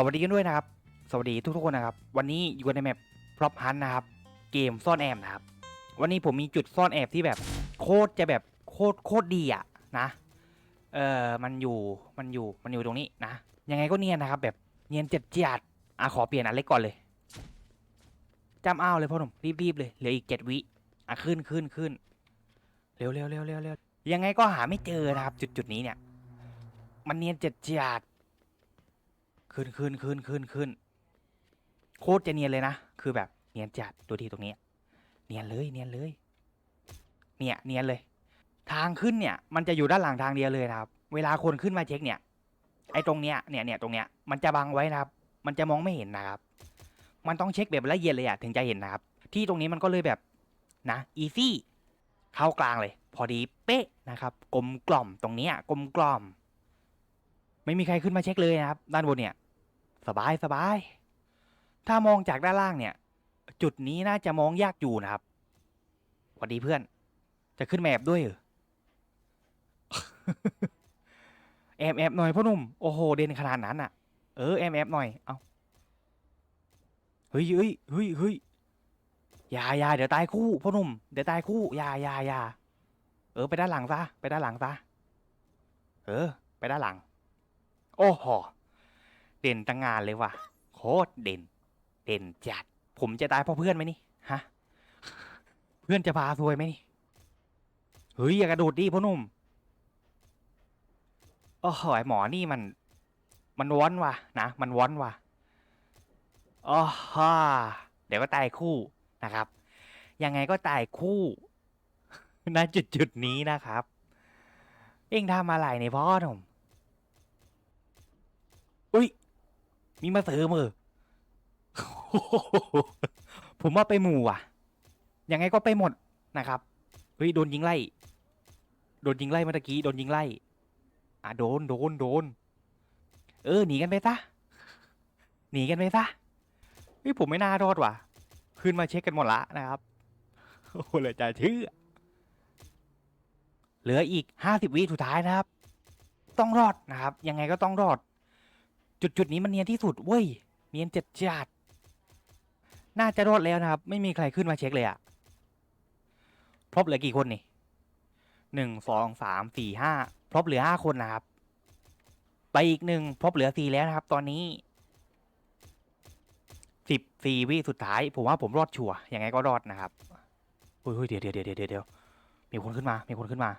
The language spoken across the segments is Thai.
สวัสดีกันด้วยนะครับ สวัสดีทุกๆคนนะครับ วันนี้อยู่กันในแมปพร็อพฮันนะครับ เกมซ่อนแอบนะครับ วันนี้ผมมีจุดซ่อนแอบที่แบบโคตรจะแบบโคตรโคตรดีอะนะ เออมันอยู่มันอยู่มันอยู่ตรงนี้นะ ยังไงก็เนียนนะครับ แบบเนียนเจ็ดจัดอะขอเปลี่ยนอันเล็กก่อนเลยจำอ้าวเลยพ่อหนุ่มรีบๆเลยเหลืออีกเจ็ดวิอะขึ้นขึ้นขึ้นเร็วเร็วเร็วเร็วเร็วยังไงก็หาไม่เจอนะครับ จุดจุดนี้เนี่ย มันเนียนเจ็ดจัด ขึ้นขึ้นขึ้นขึ้นขึ้นโคตรจะเนียนเลยนะ คือแบบเนียนจัดดูที่ตรงนี้ เนียนเลยเนียนเลย เนี่ยเนียนเลย ทางขึ้นเนี่ย มันจะอยู่ด้านหลังทางเดียวเลยนะครับ เวลาคนขึ้นมาเช็คเนี่ย ไอ้ตรงเนี้ย เนี่ยเนี่ยตรงเนี้ย มันจะบังไว้นะครับ มันจะมองไม่เห็นนะครับ มันต้องเช็คแบบละเอียดเลยอะถึงจะเห็นนะครับ ที่ตรงนี้มันก็เลยแบบนะอีซี่เข้ากลางเลย พอดีเป๊ะนะครับ กลมกล่อมตรงเนี้ยกลมกล่อม ไม่มีใครขึ้นมาเช็คเลยนะครับ ด้านบนเนี่ย สบายสบาย ถ้ามองจากด้านล่างเนี่ย จุดนี้น่าจะมองยากอยู่นะครับสวัสดีเพื่อน จะขึ้นแมแอบด้วยเหรอแอบแอบหน่อยพ่อหนุ่ม โอ้โห เด่นขนาดนั้นอะ เออแอบแอบหน่อย เอาเฮ้ยเฮ้ยเฮ้ยเฮ้ยอย่าอย่าเดี๋ยวตายคู่พ่อหนุ่ม เดี๋ยวตายคู่อย่าอย่าอย่าเออ ไปด้านหลังซะ ไปด้านหลังซะ เออ ไปด้านหลัง โอ้โห เด่นตั้งงานเลยว่ะ โคตรเด่น เด่นจัด ผมจะตายเพราะเพื่อนไหมนี่ฮะ เพื่อนจะพาซวยไหมนี่ เฮ้ยอย่ากระโดดดิพ่อหนุ่มโอ้โหไอหมอนี่มัน มันวอนว่ะนะ มันวอนว่ะอ๋อฮ่าเดี๋ยวก็ตายคู่นะครับ ยังไงก็ตายคู่ณจุดจุดนี้นะครับ เอ็งทำอะไรในยพ่อหนุ่มอุ้ย มีมาเสริมเออผมว่าไปหมู่อะ ยังไงก็ไปหมดนะครับ เฮ้ยโดนยิงไล่ โดนยิงไล่เมื่อกี้ โดนยิงไล่ อะโดน โดน โดน เออ หนีกันไปซะ หนีกันไปซะ เฮ้ยผมไม่น่ารอดว่ะ ขึ้นมาเช็คกันหมดละนะครับ โอ้โหเลือใจเชื่อ เหลืออีกห้าสิบวิสุดท้ายนะครับ ต้องรอดนะครับ ยังไงก็ต้องรอด จุดจุดนี้มันเนียนที่สุดเว้ยเนียนจัดจัดน่าจะรอดแล้วนะครับ ไม่มีใครขึ้นมาเช็คเลยอะพรบเหลือกี่คนนี่หนึ่งสองสามสี่ห้าพรบเหลือห้าคนนะครับ ไปอีกหนึ่งพรบเหลือสี่แล้วนะครับ ตอนนี้สิบสี่วิสุดท้าย ผมว่าผมรอดชัวร์ยังไงก็รอดนะครับเฮ้ยเดี๋ยวเดี๋ยวเดี๋ยวเดี๋ยวมีคนขึ้นมา มีคนขึ้นมา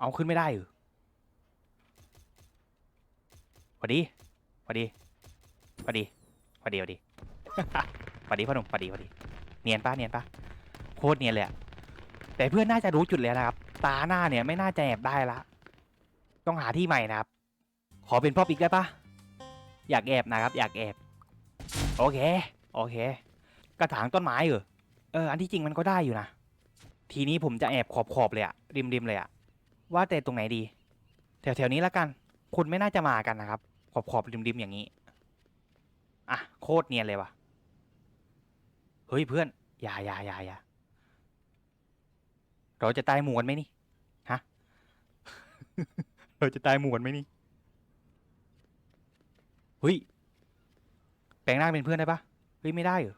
เอาขึ้นไม่ได้หรอ หวัดดีหวัดดีหวัดดีหวัดดีหวัดดีหวัดดีพ่อหนุ่มหวัดดีหวัดดี เนียนปะเนียนปะโคตรเนียนเลยอะแต่เพื่อนน่าจะรู้จุดแล้วนะครับ ตาหน้าเนี่ยไม่น่าจะแอบได้ละ ต้องหาที่ใหม่นะครับ ขอเป็นพ่อปิกได้ปะอยากแอบนะครับ อยากแอบ โอเค โอเค กระถางต้นไม้เหรอเออ อันที่จริงมันก็ได้อยู่นะ ทีนี้ผมจะแอบขอบขอบๆเลยอะริมริมๆเลยอะว่าแต่ตรงไหนดี แถวแถวๆนี้ละกัน คุณไม่น่าจะมากันนะครับ ขอบขอบริมริมๆอย่างนี้ อะ โคตรเนียนเลยว่ะ เฮ้ยเพื่อน อย่าอย่าอย่าอย่าเราจะตายหมู่กันไหมนี่ ฮะ เราจะตายหมู่กันไหมนี่ เฮ้ย แปลงร่างเป็นเพื่อนได้ปะเฮ้ยไม่ได้เหรอ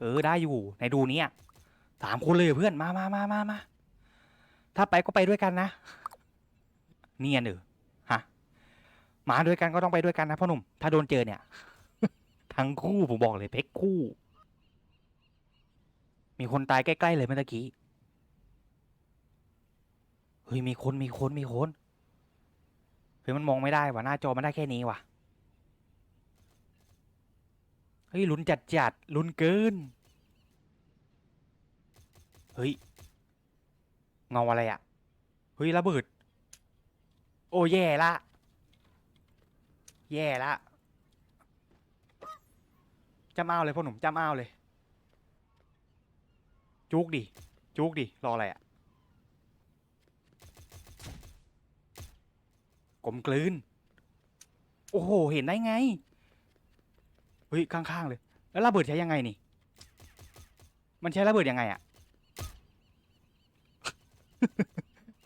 เออได้อยู่ ในดูนี้ยสามคนเลยเหรอเพื่อน มามามามามาถ้าไปก็ไปด้วยกันนะ เนียนเออฮะมาด้วยกันก็ต้องไปด้วยกันนะพ่อหนุ่ม ถ้าโดนเจอเนี่ย ทั้งคู่ผมบอกเลยเพ็กคู่ มีคนตายใกล้ๆเลยเมื่อกี้เฮ้ยมีคนมีคนมีคนเฮ้ยมันมองไม่ได้ว่ะหน้าจอมันได้แค่นี้ว่ะเฮ้ยลุ้นจัดจัดลุ้นเกินเฮ้ยเงาอะไรอะเฮ้ยระเบิด อ้แย่ละ แย่ละจำเอาเลยพ่อหนุ่มจำเอาเลย จุกดิ จุกดิ รออะไรอะกลมกลืน โอ้โห เห็นได้ไง เฮ้ย ข้างๆเลย แล้วระเบิดใช้ยังไงนี่ มันใช้ระเบิดยังไงอะ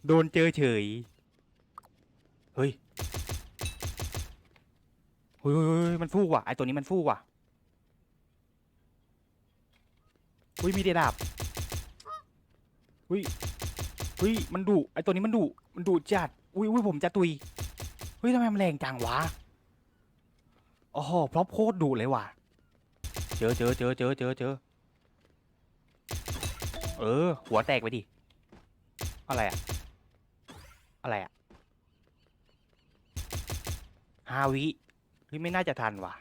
โดนเจอเฉย เฮ้ยมันฟู่ว่ะไอตัวนี้มันฟู่ว่ะเฮ้ยมีเดดาบเฮ้ยเฮ้ยมันดุไอตัวนี้มันดุมันดุจัดอุ้ยอุ้ยผมจะตุยเฮ้ยทำไมมันแรงจังวะโอ้โหพร็อพโคตรดุเลยว่ะ เจอเจอเจอเจอเจอเจอเออ หัวแตกไปดิ อะไรอะอะไรอะฮาวิ เฮ้ยไม่น่าจะทันว่ะ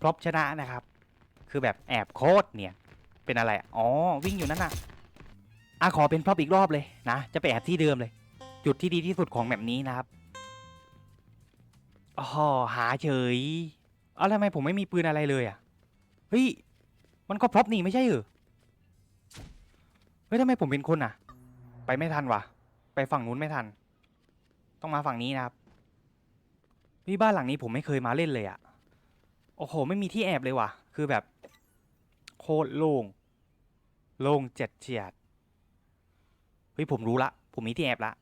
พร็อพชนะนะครับ คือแบบแอบโคตรเนี่ย เป็นอะไรอ๋อวิ่งอยู่นั่นน่ะอะขอเป็นพร็อพอีกรอบเลยนะ จะไปแอบที่เดิมเลย จุดที่ดีที่สุดของแบบนี้นะครับอ๋อหาเฉยเอาทำไมผมไม่มีปืนอะไรเลยอะเฮ้ยมันก็พร็อพนี่ไม่ใช่เหรอเฮ้ยทำไมผมเป็นคนอะ ไปไม่ทันวะไปฝั่งนู้นไม่ทัน ต้องมาฝั่งนี้นะครับนี่บ้านหลังนี้ผมไม่เคยมาเล่นเลยอะโอ้โห ไม่มีที่แอบเลยว่ะ คือแบบ โคตรโล่ง โล่งเจ็ดเฉียด เฮ้ย ผมรู้ละ ผมมีที่แอบละ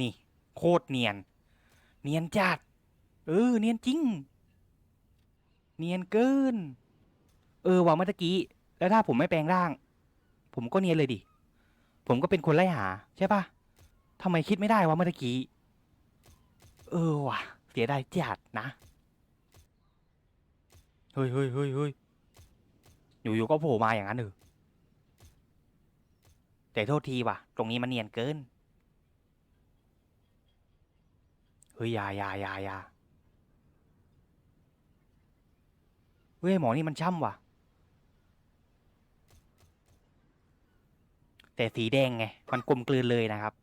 นี่ โคตรเนียน เนียนจัด เออ เนียนจริง เนียนเกิน เออว่าเมื่อกี้ แล้วถ้าผมไม่แปลงร่าง ผมก็เนียนเลยดิ ผมก็เป็นคนไล่หา ใช่ปะ ทำไมคิดไม่ได้วะเมื่อกี้ เออว่ะ เสียดายจัดนะ เฮ้ยเฮ้ยเฮ้ยเฮ้ยอยู่ๆก็โผล่มาอย่างนั้นเออแต่โทษทีว่ะ ตรงนี้มันเนียนเกิน เฮ้ยยายายายาเฮ้ยหมอนี่มันช่ำว่ะ แต่สีแดงไง มันกลมกลืนเลยนะครับ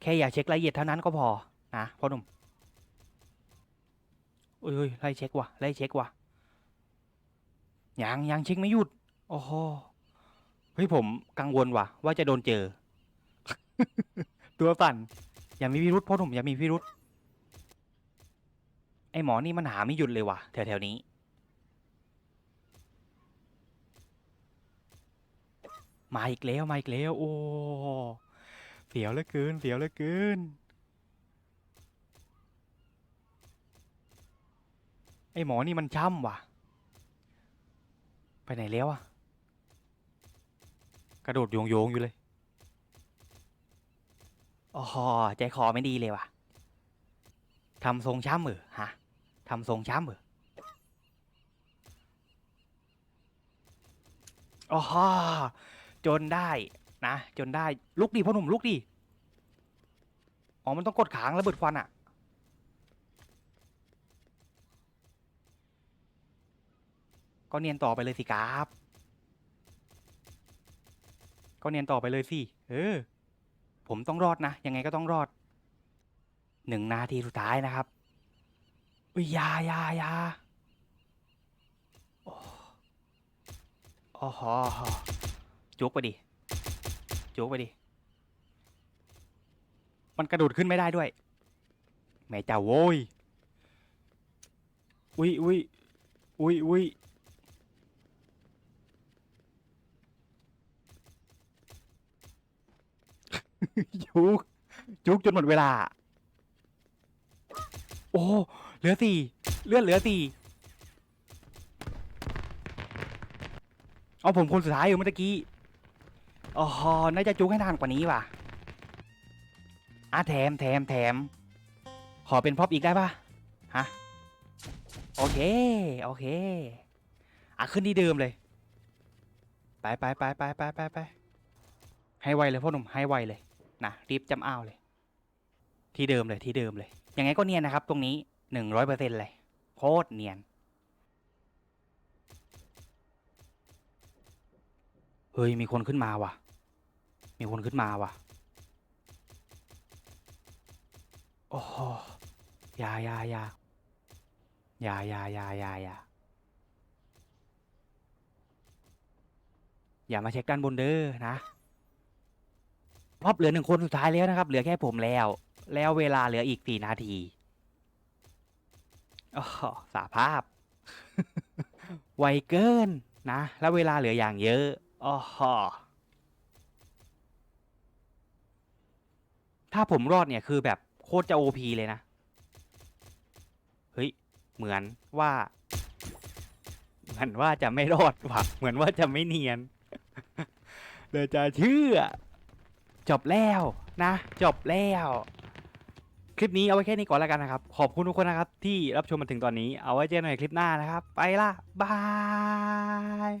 แค่อย่าเช็คละเอียดเท่านั้นก็พอนะพ่อหนุ่มเอ้ยเอ้ยไล่เช็คว่ะไล่เช็คว่ะยังยังเช็คไม่หยุด โอ้โหเฮ้ยผมกังวลว่ะ ว่าจะโดนเจอ ตัวสั่นอย่ามีพิรุษพ่อหนุ่มอย่ามีพิรุษไอหมอนี่มันหาไม่หยุดเลยว่ะแถวๆนี้มาอีกแล้วมาอีกแล้ว โอ้ เสียวเหลือเกินเสียวเหลือเกินไอหมอนี่มันช่ำว่ะ ไปไหนแล้วอะกระโดดโยงโยงอยู่เลยอ๋อใจคอไม่ดีเลยว่ะทำทรงช้ำเหรอฮะทำทรงช้ำเหรออ๋อจนได้ นะจนได้ลุกดิพ่อหนุ่มลุกดิอ๋อมันต้องกดขางระเบิดควันอะก็เนียนต่อไปเลยสิครับก็เนียนต่อไปเลยสิเออ ผมต้องรอดนะยังไงก็ต้องรอดหนึ่งนาทีสุดท้ายนะครับอุ้ยยายายาโอ้โอ้โหจุกไปดิ จุกไปดิ มันกระโดดขึ้นไม่ได้ด้วย แม่เจ้าโว้ย อุ้ยอุ้ยอุ้ยอุ้ยจุกจุกจนหมดเวลา โอ้ เหลือสี่เลือดเหลือสี่เอาผมคนสุดท้ายอยู่เมื่อกี้ อ๋อน่าจะจุกให้นานกว่านี้ว่ะอะแถมแถมแถม ขอเป็นพ็อปอีกได้ปะฮะ โอเค โอเค อะขึ้นที่เดิมเลย ไปไปไปไปไปไปไปให้ไวเลยพ่อหนุ่มให้ไวเลย นะรีบจำอ้าวเลย ที่เดิมเลยที่เดิมเลย ยังไงก็เนียนนะครับ ตรงนี้หนึ่งร้อยเปอร์เซ็นต์เลย โคตรเนียน เฮ้ย มีคนขึ้นมาว่ะ มีคนขึ้นมาว่ะ โอ้โหยายายายายายายายาอย่ามาเช็คด้านบนเด้อนะพอบเหลือหนึ่งคนสุดท้ายแล้วนะครับ เหลือแค่ผมแล้ว แล้วเวลาเหลืออีกสี่นาทีอ๋อสาภาพ ไวเกินนะ แล้วเวลาเหลืออย่างเยอะ อ๋อถ้าผมรอดเนี่ยคือแบบโคตรจะโอพีเลยนะ เฮ้ย เหมือนว่า เหมือนว่าจะไม่รอดว่ะ เหมือนว่าจะไม่เนียนเดี๋ยวจะเชื่อ จบแล้วนะ จบแล้ว คลิปนี้เอาไว้แค่นี้ก่อนแล้วกันนะครับ ขอบคุณทุกคนนะครับ ที่รับชมมาถึงตอนนี้ เอาไว้เจอกันใหม่คลิปหน้านะครับ ไปละบาย